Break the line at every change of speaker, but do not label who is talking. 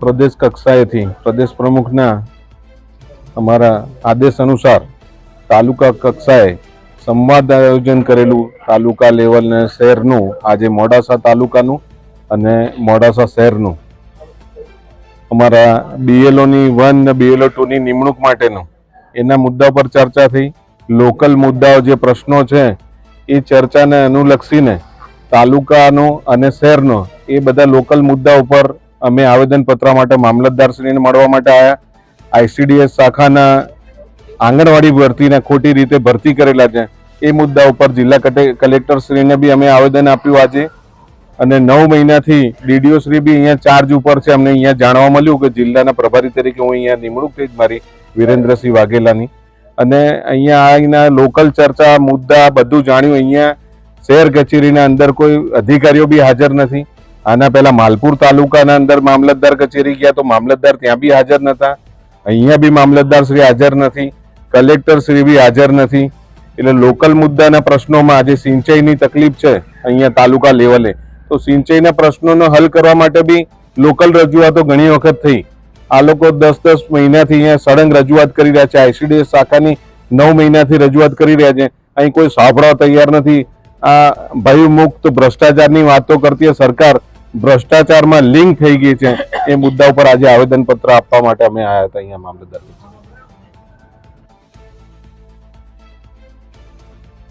પ્રદેશ કક્ષાએથી પ્રદેશ પ્રમુખના અમારા આદેશ અનુસાર તાલુકા કક્ષાએ સંવાદ આયોજન કરેલું તાલુકા લેવલને શહેરનું, આજે મોડાસા તાલુકાનું અને મોડાસા શહેરનું. અમારા બીએલઓની વન ને બીએલઓ ટુની નિમણૂક માટેનું. એના મુદ્દા પર ચર્ચા થઈ લોકલ મુદ્દાઓ જે પ્રશ્નો છે, એ ચર્ચાને અનુલક્ષીને તાલુકાનો અને શહેરનો એ બધા લોકલ મુદ્દા ઉપર અમે આવેદનપત્ર માટે મામલતદારશ્રીને મળવા માટે આવ્યા આઈસીડીએસ શાખાના આંગણવાડી ભરતીને ખોટી રીતે ભરતી કરેલા છે. એ મુદ્દા ઉપર જિલ્લા કટે- કલેક્ટરશ્રીને બી અમે આવેદન આપ્યું આજે. અને નવ મહિનાથી ડીડીઓ શ્રી બી અહીંયા ચાર્જ ઉપર છે. અમને અહીંયા જાણવા મળ્યું કે જિલ્લાના પ્રભારી તરીકે હું અહીંયા નિમણૂક થઈ મારી વિરેન્દ્રસિંહ વાઘેલાની. અને અહીંયા અહીંના લોકલ ચર્ચા, મુદ્દા બધું જાણ્યું. અહીંયા શહેર કચેરીના અંદર કોઈ અધિકારીઓ બી હાજર નથી. આના પહેલા માલપુર તાલુકાના અંદર મામલતદાર કચેરી ગયા તો મામલતદાર ત્યાં બી હાજર નતા. અહીંયા બી મામલતદાર શ્રી હાજર નથી. કલેક્ટર શ્રી બી હાજર નથી. એટલે લોકલ મુદ્દાના પ્રશ્નોમાં આજે સિંચાઈની તકલીફ છે અહીંયા તાલુકા લેવલે. તો સિંચાઈના પ્રશ્નોનો હલ કરવા માટે બી લોકલ રજૂઆતો ઘણી વખત થઈ. આ લોકો દસ દસ મહિનાથી અહીંયા સળંગ રજૂઆત કરી રહ્યા છે. આઈસીડીએસ શાખાની નવ મહિનાથી રજૂઆત કરી રહ્યા છે. અહીં કોઈ સાંભળવા તૈયાર નથી. આ ભયમુક્ત ભ્રષ્ટાચારની વાતો કરતી સરકાર ભ્રષ્ટાચારમાં લિંક થઈ ગઈ છે. એ મુદ્દા ઉપર આજે આવેદનપત્ર આપવા માટે અમે આવ્યા હતા અહીંયા મામલતદાર